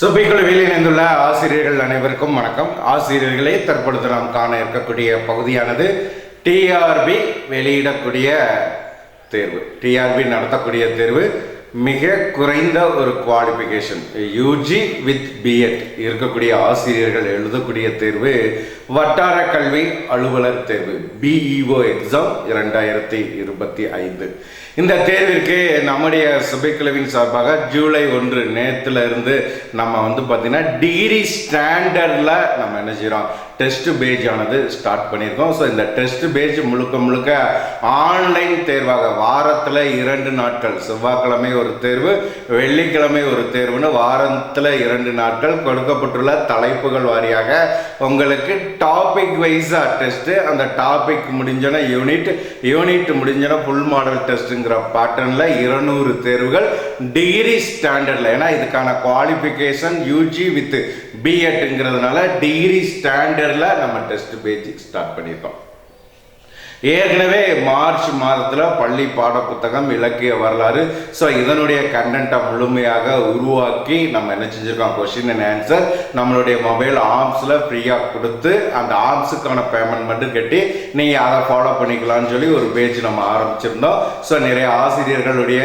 சுபிக்குழுவில் இணைந்துள்ள ஆசிரியர்கள் அனைவருக்கும் வணக்கம். ஆசிரியர்களே தற்பொழுது நாம் காண இருக்கக்கூடிய பகுதியானது டிஆர்பி வெளியிடக்கூடிய தேர்வு. டிஆர்பி நடத்தக்கூடிய தேர்வு. மிக குறைந்த ஒரு குவாலிஃபிகேஷன் யூஜி வித் பிஎட் இருக்கக்கூடிய ஆசிரியர்கள் எழுதக்கூடிய தேர்வு வட்டார கல்வி அலுவலர் தேர்வு பிஇஓ எக்ஸாம் இரண்டாயிரத்தி இருபத்தி ஐந்து. இந்த தேர்விற்கு நம்முடைய சுபைக்குழுவின் சார்பாக ஜூலை ஒன்று நேத்துல இருந்து நம்ம வந்து பார்த்தீங்கன்னா டிகிரி ஸ்டாண்டர்டில் நம்ம என்ன செய்கிறோம் டெஸ்ட் பேஜ் ஆனது ஸ்டார்ட் பண்ணியிருக்கோம். ஸோ இந்த டெஸ்ட் பேஜ் முழுக்க முழுக்க ஆன்லைன் தேர்வாக வாரத்தில் இரண்டு நாட்கள் செவ்வாய்க்கிழமை ஒரு தேர்வு வெள்ளிக்கிழமை ஒரு தேர்வுன்னு வாரத்தில் இரண்டு நாட்கள் கொடுக்கப்பட்டுள்ள தலைப்புகள் வாரியாக உங்களுக்கு டாபிக் வைஸாக டெஸ்ட்டு அந்த டாபிக் முடிஞ்சோன்னா யூனிட் யூனிட் முடிஞ்சோன்னா ஃபுல் மாடல் டெஸ்ட்டுங்கிற பேட்டர்னில் இருநூறு தேர்வுகள் டிகிரி ஸ்டாண்டர்டில் ஏன்னா இதுக்கான குவாலிஃபிகேஷன் யூஜி வித் பிஎட்டுங்கிறதுனால டிகிரி ஸ்டாண்டர்டில் நம்ம டெஸ்ட் பேஜ் ஸ்டார்ட் பண்ணியிருக்கோம் ஏற்கனவே மார்ச் மாதத்தில் பள்ளி பாட புத்தகம் இலக்கிய வரலாறு ஸோ இதனுடைய கண்டென்ட்டை முழுமையாக உருவாக்கி நம்ம என்ன செஞ்சுருக்கோம்? கொஷின் அண்ட் ஆன்சர் நம்மளுடைய மொபைல் ஆப்ஸில் ஃப்ரீயாக கொடுத்து அந்த ஆப்ஸுக்கான பேமெண்ட் மட்டும் கட்டி நீங்கள் அதை ஃபாலோ பண்ணிக்கலாம்னு சொல்லி ஒரு பேஜ் நம்ம ஆரம்பிச்சிருந்தோம். ஸோ நிறைய ஆசிரியர்களுடைய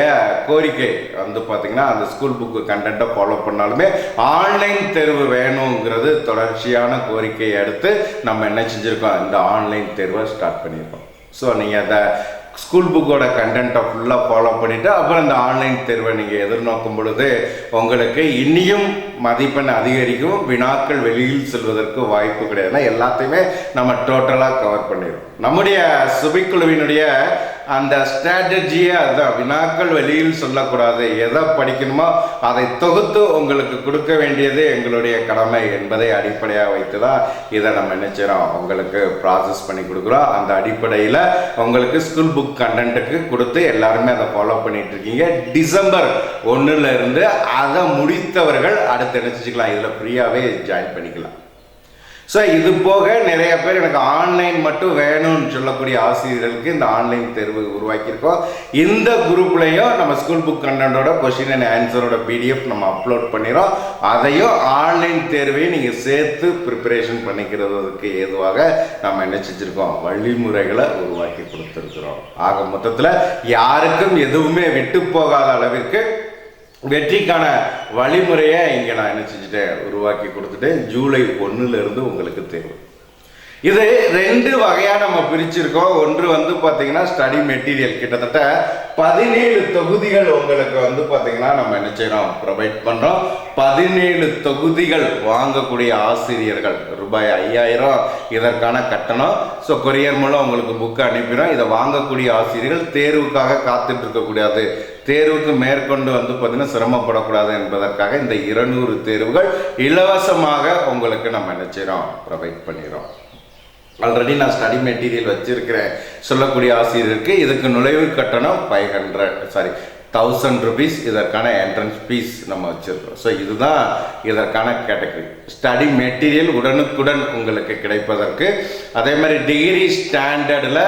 கோரிக்கை வந்து பார்த்திங்கன்னா அந்த ஸ்கூல் புக்கு கண்டென்ட்டை ஃபாலோ பண்ணாலுமே ஆன்லைன் தேர்வு வேணுங்கிறது தொடர்ச்சியான கோரிக்கையை அடுத்து நம்ம என்ன செஞ்சுருக்கோம்? இந்த ஆன்லைன் தேர்வை ஸ்டார்ட் பண்ணியிருக்கோம் ஸோ நீங்கள் அதை ஸ்கூல் புக்கோட கண்டென்ட்டை ஃபுல்லாக ஃபாலோ பண்ணிவிட்டு அப்புறம் இந்த ஆன்லைன் தேர்வை நீங்கள் எதிர்நோக்கும் பொழுது உங்களுக்கு இன்னியும் மதிப்பெண் அதிகரிக்கும் வினாக்கள் வெளியில் செல்வதற்கு வாய்ப்பு கிடையாதுன்னா எல்லாத்தையுமே நம்ம டோட்டலாக கவர் பண்ணிடுவோம். நம்முடைய சுபிக்குழுவினுடைய அந்த ஸ்ட்ராட்டஜியே அதுதான் வினாக்கள் வெளியில் சொல்லக்கூடாது. எதை படிக்கணுமோ அதை தொகுத்து உங்களுக்கு கொடுக்க வேண்டியது எங்களுடைய கடமை என்பதை அடிப்படையாக வைத்து தான் இதை நம்ம நினைச்சிடோம் உங்களுக்கு ப்ராசஸ் பண்ணி கொடுக்குறோம். அந்த அடிப்படையில் உங்களுக்கு ஸ்கூல் புக் கண்டென்ட்டுக்கு கொடுத்து எல்லாருமே அதை ஃபாலோ பண்ணிட்டு இருக்கீங்க. டிசம்பர் ஒன்றுலேருந்து அதை முடித்தவர்கள் அடுத்து நினச்சிக்கலாம் இதில் ஃப்ரீயாகவே ஜாயின் பண்ணிக்கலாம். ஸோ இது போக நிறைய பேர் எனக்கு ஆன்லைன் மட்டும் வேணும்னு சொல்லக்கூடிய ஆசிரியர்களுக்கு இந்த ஆன்லைன் தேர்வு உருவாக்கியிருக்கோம். இந்த குரூப்லேயும் நம்ம ஸ்கூல் புக் கண்டென்ட்டோட கொஷின் அண்ட் ஆன்சரோட பிடிஎஃப் நம்ம அப்லோட் பண்ணிடுறோம் அதையும் ஆன்லைன் தேர்வையும் நீங்கள் சேர்த்து ப்ரிப்பரேஷன் பண்ணிக்கிறதுக்கு ஏதுவாக நம்ம என்ன செஞ்சுருக்கோம்? வழிமுறைகளை உருவாக்கி கொடுத்துருக்குறோம். ஆக மொத்தத்தில் யாருக்கும் எதுவுமே விட்டு போகாத அளவிற்கு வெற்றிக்கான வழிமுறையை இங்கே நான் என்ன செஞ்சுட்டேன்? உருவாக்கி கொடுத்துட்டேன். ஜூலை ஒன்றுலேருந்து உங்களுக்கு தேவை. இது ரெண்டு வகையாக நம்ம பிரிச்சிருக்கோம். ஒன்று வந்து பார்த்தீங்கன்னா ஸ்டடி மெட்டீரியல் கிட்டத்தட்ட பதினேழு தொகுதிகள் உங்களுக்கு வந்து பார்த்தீங்கன்னா நம்ம என்ன செய்யறோம்? ப்ரொவைட் பண்ணுறோம் பதினேழு தொகுதிகள் வாங்கக்கூடிய ஆசிரியர்கள். ரூபாய் ஐயாயிரம் இதற்கான கட்டணம். ஸோ கொரியர் மூலம் உங்களுக்கு புக்கு அனுப்பிடும் இதை வாங்கக்கூடிய ஆசிரியர்கள் தேர்வுக்காக காத்துட்டு இருக்கக்கூடாது தேர்வுக்கு மேற்கொண்டு வந்து பார்த்தீங்கன்னா சிரமப்படக்கூடாது என்பதற்காக இந்த இருநூறு தேர்வுகள் இலவசமாக உங்களுக்கு நம்ம என்ன செய்கிறோம் ப்ரொவைட் பண்ணிடுறோம். ஆல்ரெடி நான் ஸ்டடி மெட்டீரியல் வச்சிருக்கிறேன். சொல்லக்கூடிய ஆசிரியருக்கு இதுக்கு நுழைவு கட்டணம் five hundred sorry thousand rupees இதற்கான என்ட்ரன்ஸ் ஃபீஸ் நம்ம வச்சுருக்கோம் ஸோ இதுதான் இதற்கான கேட்டகரி ஸ்டடி மெட்டீரியல் உடனுக்குடன் உங்களுக்கு கிடைப்பதற்கு. அதே மாதிரி டிகிரி ஸ்டாண்டர்டில்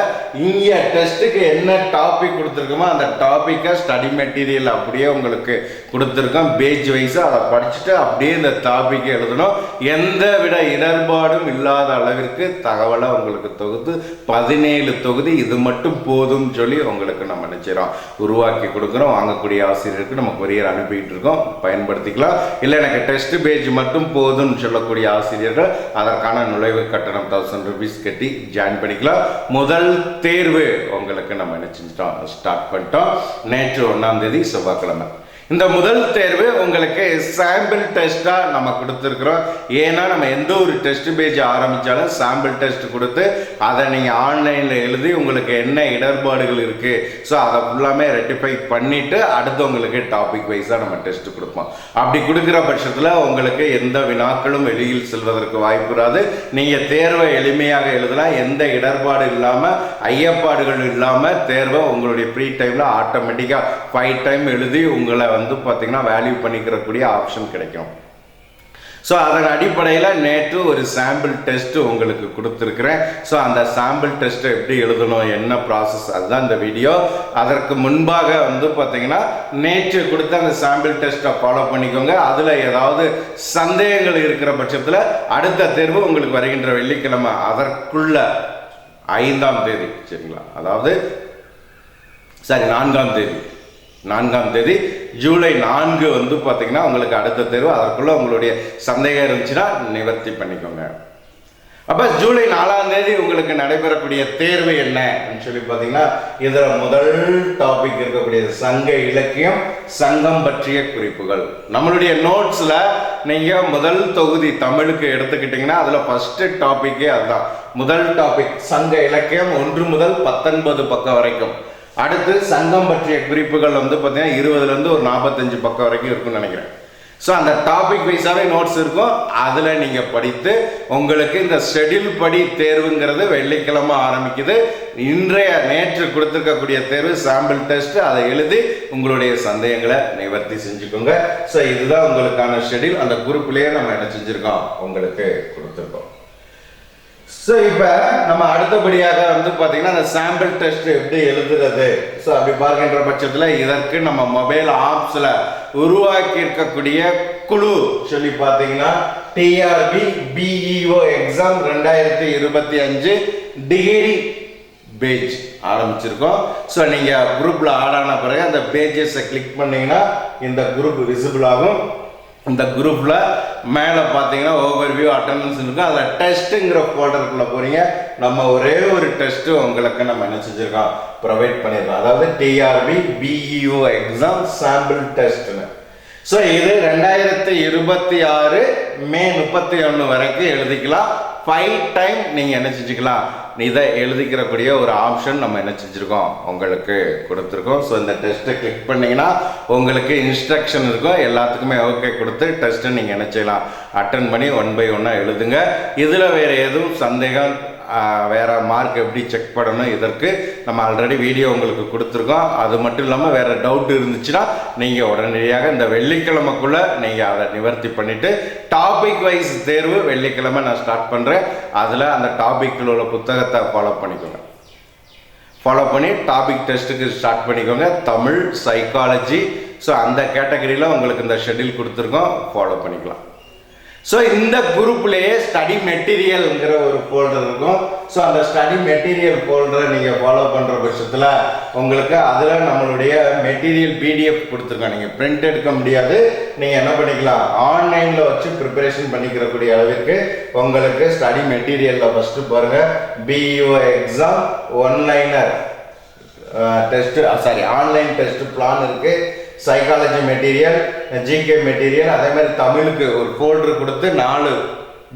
இங்கே டெஸ்ட்டுக்கு என்ன டாபிக் கொடுத்துருக்கோமோ அந்த டாப்பிக்கை ஸ்டடி மெட்டீரியல் அப்படியே உங்களுக்கு கொடுத்துருக்கோம். பேஜ் வைஸாக அதை படிச்சுட்டு அப்படியே இந்த டாப்பிக்கை எழுதணும். எந்த விட இடர்பாடும் இல்லாத அளவிற்கு தகவலை உங்களுக்கு தொகுத்து பதினேழு தொகுதி இது மட்டும் போதும்னு சொல்லி உங்களுக்கு நம்ம நினைச்சிரோம் உருவாக்கி கொடுக்குறோம். வாங்கக்கூடிய ஆசிரியருக்கு நம்ம கொரியர் அனுப்பிக்கிட்டு இருக்கோம். பயன்படுத்திக்கலாம். இல்லை எனக்கு டெஸ்ட் பேஜ் மட்டும் போதும்னு சொல்லக்கூடிய ஆசிரியர்கள் அதற்கான நுழைவு கட்டணம் தௌசண்ட் ருபீஸ் கட்டி ஜாயின் பண்ணிக்கலாம். முதல் தேர்வு உங்களுக்கு நம்ம என்ன ஸ்டார்ட் பண்ணிட்டோம். நேற்று ஒன்றாம் தேதி செவ்வாய்க்கிழமை. இந்த முதல் தேர்வு உங்களுக்கு சாம்பிள் டெஸ்ட்டாக நம்ம கொடுத்துருக்குறோம். ஏன்னா நம்ம எந்த ஒரு டெஸ்ட் பேஜ் ஆரம்பித்தாலும் சாம்பிள் டெஸ்ட் கொடுத்து அதை நீங்கள் ஆன்லைனில் எழுதி உங்களுக்கு என்ன இடர்பாடுகள் இருக்குது ஸோ அதை ஃபுல்லாமே ரெட்டிஃபை பண்ணிவிட்டு அடுத்து உங்களுக்கு டாபிக் வைஸாக நம்ம டெஸ்ட் கொடுப்போம். அப்படி கொடுக்குற பட்சத்தில் உங்களுக்கு எந்த வினாக்களும் வெளியில் செல்வதற்கு வாய்ப்பு இராது. நீங்கள் தேர்வை எளிமையாக எழுதலாம். எந்த இடர்பாடு இல்லாமல் ஐயப்பாடுகள் இல்லாமல் தேர்வை உங்களுடைய ஃப்ரீ டைமில் ஆட்டோமேட்டிக்காக ஃபைவ் டைம் எழுதி உங்களை வந்து பார்த்திங்கன்னா வேல்யூ பண்ணிக்கிறக்கூடிய ஆப்ஷன் கிடைக்கும். ஸோ அதன் அடிப்படையில் நேற்று ஒரு சாம்பிள் டெஸ்ட் உங்களுக்கு கொடுத்துருக்குறேன். ஸோ அந்த சாம்பிள் டெஸ்ட்டை எப்படி எழுதணும் என்ன ப்ராசஸ் அதுதான் இந்த வீடியோ அதற்கு முன்பாக வந்து பார்த்தீங்கன்னா நேற்று கொடுத்த அந்த சாம்பிள் டெஸ்ட்டை ஃபாலோ பண்ணிக்கோங்க. அதில் ஏதாவது சந்தேகங்கள் இருக்கிற பட்சத்தில் அடுத்த தேர்வு உங்களுக்கு வருகின்ற வெள்ளிக்கிழமை அதற்குள்ள ஐந்தாம் தேதி சரிங்களா? அதாவது சரி நான்காம் தேதி. நான்காம் தேதி ஜூலை நான்கு வந்து பார்த்தீங்கன்னா உங்களுக்கு அடுத்த தேர்வு. அதற்குள்ள உங்களுடைய சந்தேகம் இருந்துச்சுன்னா நிவர்த்தி பண்ணிக்கோங்க. அப்போ ஜூலை நாலாம் தேதி உங்களுக்கு நடைபெறக்கூடிய தேர்வு என்ன அப்படின்னு சொல்லி பார்த்தீங்கன்னா இதில் முதல் டாபிக் இருக்கக்கூடியது சங்க இலக்கியம் சங்கம் பற்றிய குறிப்புகள். நம்மளுடைய நோட்ஸில் நீங்கள் முதல் தொகுதி தமிழுக்கு எடுத்துக்கிட்டிங்கன்னா அதில் ஃபஸ்ட்டு டாப்பிக்கே அதுதான். முதல் டாபிக் சங்க இலக்கியம் ஒன்று முதல் பத்தொன்பது பக்கம் வரைக்கும். அடுத்து சங்கம் பற்றிய குறிப்புகள் வந்து பார்த்தீங்கன்னா இருபதுலேருந்து ஒரு நாற்பத்தஞ்சு பக்கம் வரைக்கும் இருக்கும்னு நினைக்கிறேன். ஸோ அந்த டாபிக் வைஸாகவே நோட்ஸ் இருக்கும். அதில் நீங்கள் படித்து உங்களுக்கு இந்த ஷெட்யூல் படி தேர்வுங்கிறது வெள்ளிக்கிழமை ஆரம்பிக்குது. இன்றைய நேற்று கொடுத்துருக்கக்கூடிய தேர்வு சாம்பிள் டெஸ்ட் அதை எழுதி உங்களுடைய சந்தேகங்களை நிவர்த்தி செஞ்சுக்கோங்க. ஸோ இதுதான் உங்களுக்கான ஷெட்யூல் அந்த குரூப்லேயே நம்ம என்ன செஞ்சுருக்கோம்? உங்களுக்கு கொடுத்துருக்கோம். ஸோ இப்போ நம்ம அடுத்தபடியாக வந்து பார்த்தீங்கன்னா அந்த சாம்பிள் டெஸ்ட் எப்படி எழுதுறது? ஸோ அப்படி பார்க்கின்ற பட்சத்தில் இதற்கு நம்ம மொபைல் ஆப்ஸில் உருவாக்கி இருக்கக்கூடிய குழு சொல்லி பார்த்தீங்கன்னா டிஆர்பி பிஇஓ எக்ஸாம் ரெண்டாயிரத்தி இருபத்தி அஞ்சு டிகிரி பேஜ் ஆரம்பிச்சிருக்கோம். ஸோ நீங்கள் குரூப்பில் ஆட் ஆன பிறகு அந்த பேஜஸை கிளிக் பண்ணிங்கன்னா இந்த குரூப் விசிபிள் ஆகும். இந்த குரூப்பில் மேலே பார்த்தீங்கன்னா ஓவர் வியூ அட்டண்டன்ஸ் இருக்கும் அதில் டெஸ்ட்டுங்கிற ஃபோல்டருக்குள்ளே போகிறீங்க நம்ம ஒரே ஒரு டெஸ்ட்டு உங்களுக்கு நம்ம என்ன செஞ்சுருக்கோம் ப்ரொவைட் பண்ணியிருக்கோம் அதாவது டிஆர்பி பிஇஓ எக்ஸாம் சாம்பிள் டெஸ்ட்டுன்னு ஸோ இது ரெண்டாயிரத்தி இருபத்தி ஆறு மே முப்பத்தி ஒன்று வரைக்கும் எழுதிக்கலாம். ஃபைவ் டைம் நீங்கள் என்ன செஞ்சுக்கலாம்? இதை எழுதிக்கிறக்கூடிய ஒரு ஆப்ஷன் நம்ம என்ன செஞ்சுருக்கோம்? உங்களுக்கு கொடுத்துருக்கோம். ஸோ இந்த டெஸ்ட்டை கிளிக் பண்ணிங்கன்னா உங்களுக்கு இன்ஸ்ட்ரக்ஷன் இருக்கும். எல்லாத்துக்குமே ஓகே கொடுத்து டெஸ்ட்டை நீங்கள் என்ன செய்யலாம்? அட்டன் பண்ணி ஒன் பை ஒன்னாக எழுதுங்க. இதில் வேறு எதுவும் சந்தேகம் வேறு மார்க் எப்படி செக் பண்ணணும் இதற்கு நம்ம ஆல்ரெடி வீடியோ உங்களுக்கு கொடுத்துருக்கோம். அது மட்டும் இல்லாமல் வேறு டவுட் இருந்துச்சுன்னா நீங்கள் உடனடியாக இந்த வெள்ளிக்கிழமைக்குள்ளே நீங்கள் அதை நிவர்த்தி பண்ணிவிட்டு டாபிக் வைஸ் தேர்வு வெள்ளிக்கிழமை நான் ஸ்டார்ட் பண்ணுறேன் அதில் அந்த டாபிக்கில் உள்ள புத்தகத்தை ஃபாலோ பண்ணிக்கோங்க. ஃபாலோ பண்ணி டாபிக் டெஸ்ட்டுக்கு ஸ்டார்ட் பண்ணிக்கோங்க. தமிழ் சைக்காலஜி ஸோ அந்த கேட்டகரியில் உங்களுக்கு இந்த ஷெட்யூல் கொடுத்துருக்கோம். ஃபாலோ பண்ணிக்கலாம். ஸோ இந்த குரூப்லேயே ஸ்டடி மெட்டீரியல்ங்கிற ஒரு ஃபோல்டர் இருக்கும். ஸோ அந்த ஸ்டடி மெட்டீரியல் ஃபோல்டரை நீங்கள் ஃபாலோ பண்ணுற பட்சத்தில் உங்களுக்கு அதில் நம்மளுடைய மெட்டீரியல் பிடிஎஃப் கொடுத்துருக்கோம். நீங்கள் பிரிண்ட் எடுக்க முடியாது. நீங்கள் என்ன பண்ணிக்கலாம்? ஆன்லைனில் வச்சு ப்ரிப்பரேஷன் பண்ணிக்கிறக்கூடிய அளவிற்கு உங்களுக்கு ஸ்டடி மெட்டீரியலில் ஃபஸ்ட்டு பாருங்கள் BEO exam one liner test sorry online test plan இருக்குது சைக்காலஜி மெட்டீரியல் ஜிகே மெட்டீரியல் அதே மாதிரி தமிழுக்கு ஒரு ஃபோல்டர் கொடுத்து நாலு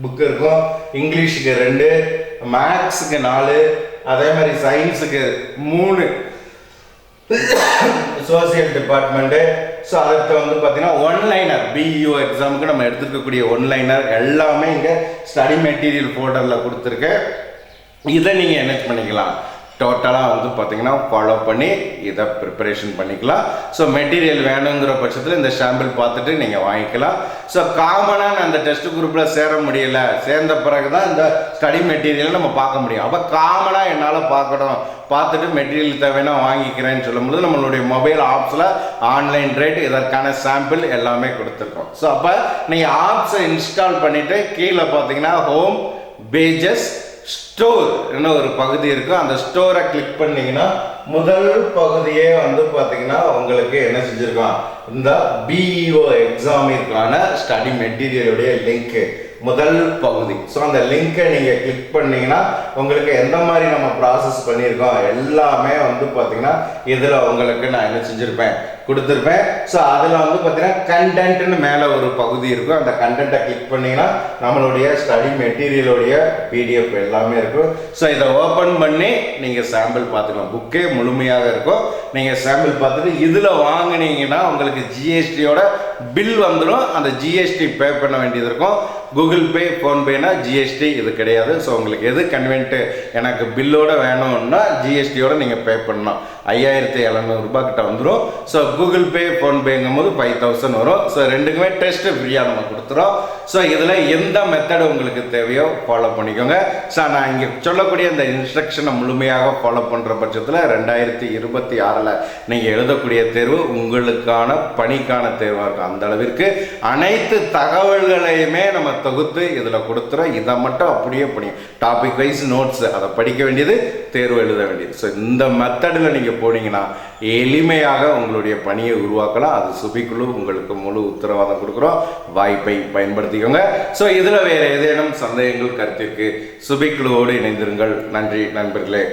புக் இருக்கும். இங்கிலீஷுக்கு ரெண்டு மேக்ஸுக்கு நாலு அதே மாதிரி சயின்ஸுக்கு மூணு. சோசியல் டிபார்ட்மெண்ட்டு ஸோ அடுத்து வந்து பார்த்தீங்கன்னா ஒன்லைனர் பிஇஓ எக்ஸாமுக்கு நம்ம எடுத்துருக்கக்கூடிய ஒன்லைனர் எல்லாமே இங்கே ஸ்டடி மெட்டீரியல் ஃபோல்டரில் கொடுத்துருக்கேன் இதை நீங்கள் என்ன பண்ணிக்கலாம். டோட்டலாக வந்து பார்த்தீங்கன்னா ஃபாலோ பண்ணி இதை ப்ரிப்பரேஷன் பண்ணிக்கலாம். ஸோ மெட்டீரியல் வேணுங்கிற பட்சத்தில் இந்த ஷாம்பிள் பார்த்துட்டு நீங்கள் வாங்கிக்கலாம். ஸோ காமனாக அந்த டெஸ்ட் குரூப்பில் சேர முடியலை. சேர்ந்த பிறகு தான் இந்த ஸ்டடி மெட்டீரியலை நம்ம பார்க்க முடியும். அப்போ காமனாக என்னால் பார்க்கணும். பார்த்துட்டு மெட்டீரியல் தேவைன்னா வாங்கிக்கிறேன்னு சொல்லும்போது நம்மளுடைய மொபைல் ஆப்ஸில் ஆன்லைன் ரேட் இதற்கான சாம்பிள் எல்லாமே கொடுத்துருக்கோம். ஸோ அப்போ நீங்கள் ஆப்ஸை இன்ஸ்டால் பண்ணிவிட்டு கீழே பார்த்தீங்கன்னா ஹோம் பேஜஸ் ஸ்டோர் ஒரு பகுதி இருக்கும் அந்த ஸ்டோரை கிளிக் பண்ணிங்கன்னா முதல் பகுதியே வந்து பார்த்தீங்கன்னா உங்களுக்கு என்ன செஞ்சுருக்கான் இந்த பிஇஓ எக்ஸாமிற்கான ஸ்டடி மெட்டீரியலுடைய லிங்க்கு முதல் பகுதி. ஸோ அந்த லிங்கை நீங்கள் கிளிக் பண்ணீங்கன்னா உங்களுக்கு எந்த மாதிரி நம்ம ப்ராசஸ் பண்ணியிருக்கோம் எல்லாமே வந்து பார்த்தீங்கன்னா இதில் உங்களுக்கு நான் என்ன செஞ்சுருப்பேன் கொடுத்துருப்பேன். ஸோ அதில் வந்து பார்த்தீங்கன்னா கண்டென்ட்னு மேலே ஒரு பகுதி இருக்கும். அந்த கண்டென்ட்டை கிளிக் பண்ணிங்கன்னா நம்மளுடைய ஸ்டடி மெட்டீரியலுடைய பிடிஎஃப் எல்லாமே இருக்கும். ஸோ இதை ஓப்பன் பண்ணி நீங்கள் சாம்பிள் பார்த்துக்கலாம். புக்கே முழுமையாக இருக்கும். நீங்கள் சாம்பிள் பார்த்துட்டு இதில் வாங்குனீங்கன்னா உங்களுக்கு ஜிஎஸ்டியோட பில் வந்துடும் அந்த ஜிஎஸ்டி பே பண்ண வேண்டியது இருக்கும். கூகுள் பே ஃபோன்பேனா ஜிஎஸ்டி இது கிடையாது. ஸோ உங்களுக்கு எது கன்வென்ட்டு எனக்கு பில்லோட வேணும்னா ஜிஎஸ்டியோட நீங்கள் பே பண்ணணும் ஐயாயிரத்தி எழுநூறுபா கிட்ட வந்துடும் ஸோ கூகுள் பே ஃபோன்பேங்கும் போது ஃபைவ் தௌசண்ட் வரும். ஸோ ரெண்டுக்குமே டெஸ்ட் ஃப்ரீயாக நம்ம கொடுத்துறோம். ஸோ இதில் எந்த மெத்தடு உங்களுக்கு தேவையோ ஃபாலோ பண்ணிக்கோங்க. ஸோ நான் இங்கே சொல்லக்கூடிய இந்த இன்ஸ்ட்ரக்ஷனை முழுமையாக ஃபாலோ பண்ணுற பட்சத்தில் ரெண்டாயிரத்தி இருபத்தி ஆறில் நீங்கள் எழுதக்கூடிய தேர்வு உங்களுக்கான பணிக்கான தேர்வாக இருக்கும். அந்த அளவிற்கு அனைத்து தகவல்களையுமே நம்ம தொகுத்து இதில் கொடுத்துறோம். இதை மட்டும் அப்படியே பண்ணி டாபிக் வைஸ் நோட்ஸ் அதை படிக்க வேண்டியது தேர்வு எழுத வேண்டியது. ஸோ இந்த மெத்தடில் நீங்கள் போனீங்கன்னா எளிமையாக உங்களுடைய பணியை உருவாக்கலாம். அது சுபிக்குழு உங்களுக்கு முழு உத்தரவாதம் கொடுக்குறோம். வாய்ப்பை பயன்படுத்திக்கோங்க. ஸோ இதில் வேறு ஏதேனும் சந்தேகங்கள் கருத்திற்கு சுபிக்குழுவோடு இணைந்திருங்கள். நன்றி நண்பர்களே.